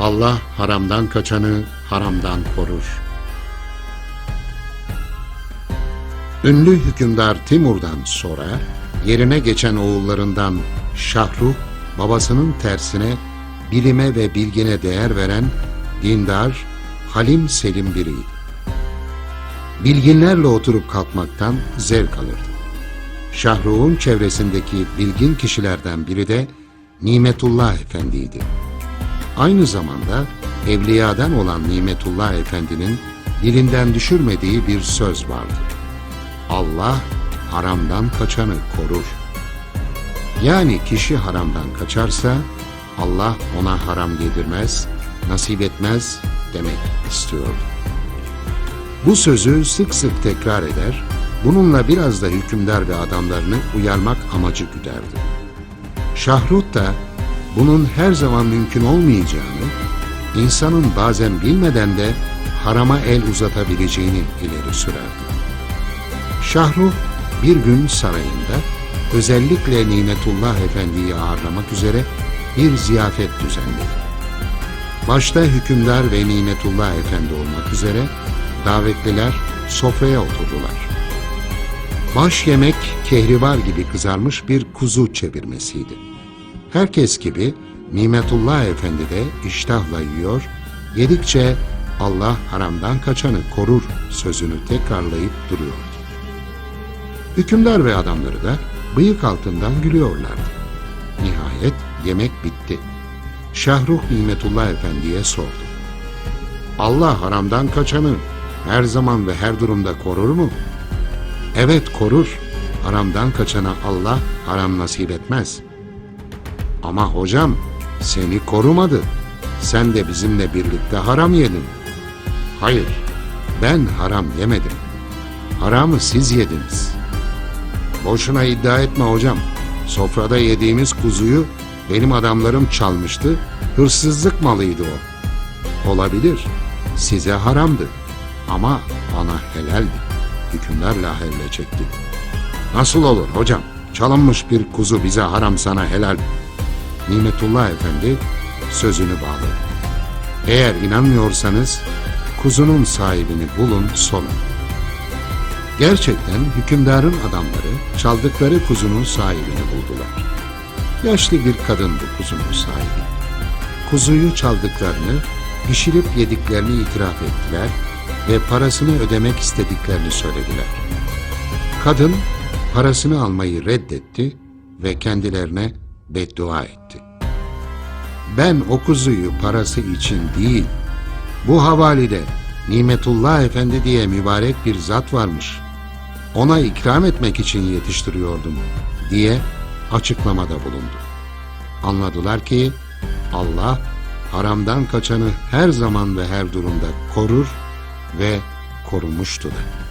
Allah haramdan kaçanı haramdan korur. Ünlü hükümdar Timur'dan sonra yerine geçen oğullarından Şahruh babasının tersine bilime ve bilgine değer veren dindar, halim selim biriydi. Bilginlerle oturup kalkmaktan zevk alırdı. Şahruh'un çevresindeki bilgin kişilerden biri de Nimetullah Efendi'ydi. Aynı zamanda evliyadan olan Nimetullah Efendi'nin dilinden düşürmediği bir söz vardı. Allah haramdan kaçanı korur. Yani kişi haramdan kaçarsa Allah ona haram yedirmez, nasip etmez demek istiyordu. Bu sözü sık sık tekrar eder, bununla biraz da hükümdar ve adamlarını uyarmak amacı güderdi. Şahrut da bunun her zaman mümkün olmayacağını, insanın bazen bilmeden de harama el uzatabileceğini ileri sürerdi. Şahruh bir gün sarayında özellikle Nimetullah Efendi'yi ağırlamak üzere bir ziyafet düzenledi. Başta hükümdar ve Nimetullah Efendi olmak üzere davetliler sofraya oturdular. Baş yemek kehribar gibi kızarmış bir kuzu çevirmesiydi. Herkes gibi Nimetullah Efendi de iştahla yiyor, yedikçe Allah haramdan kaçanı korur sözünü tekrarlayıp duruyordu. Hükümdar ve adamları da bıyık altından gülüyorlardı. Nihayet yemek bitti. Şahruh Nimetullah Efendi'ye sordu. Allah haramdan kaçanı her zaman ve her durumda korur mu? Evet korur. Haramdan kaçana Allah haram nasip etmez. Ama hocam seni korumadı. Sen de bizimle birlikte haram yedin. Hayır, ben haram yemedim. Haramı siz yediniz. Boşuna iddia etme hocam. Sofrada yediğimiz kuzuyu benim adamlarım çalmıştı. Hırsızlık malıydı o. Olabilir. Size haramdı. Ama bana helaldi. Hükümdar lahelle çekti. Nasıl olur hocam? Çalınmış bir kuzu bize haram sana helal. Nimetullah Efendi sözünü bağladı. Eğer inanmıyorsanız kuzunun sahibini bulun sorun. Gerçekten hükümdarın adamları çaldıkları kuzunun sahibini buldular. Yaşlı bir kadındı kuzunun sahibi. Kuzuyu çaldıklarını, pişirip yediklerini itiraf ettiler ve parasını ödemek istediklerini söylediler. Kadın parasını almayı reddetti ve kendilerine beddua etti. Ben o kuzuyu parası için değil, bu havalide Nimetullah Efendi diye mübarek bir zat varmış. Ona ikram etmek için yetiştiriyordum diye açıklamada bulundu. Anladılar ki Allah haramdan kaçanı her zaman ve her durumda korur ve korumuştu da.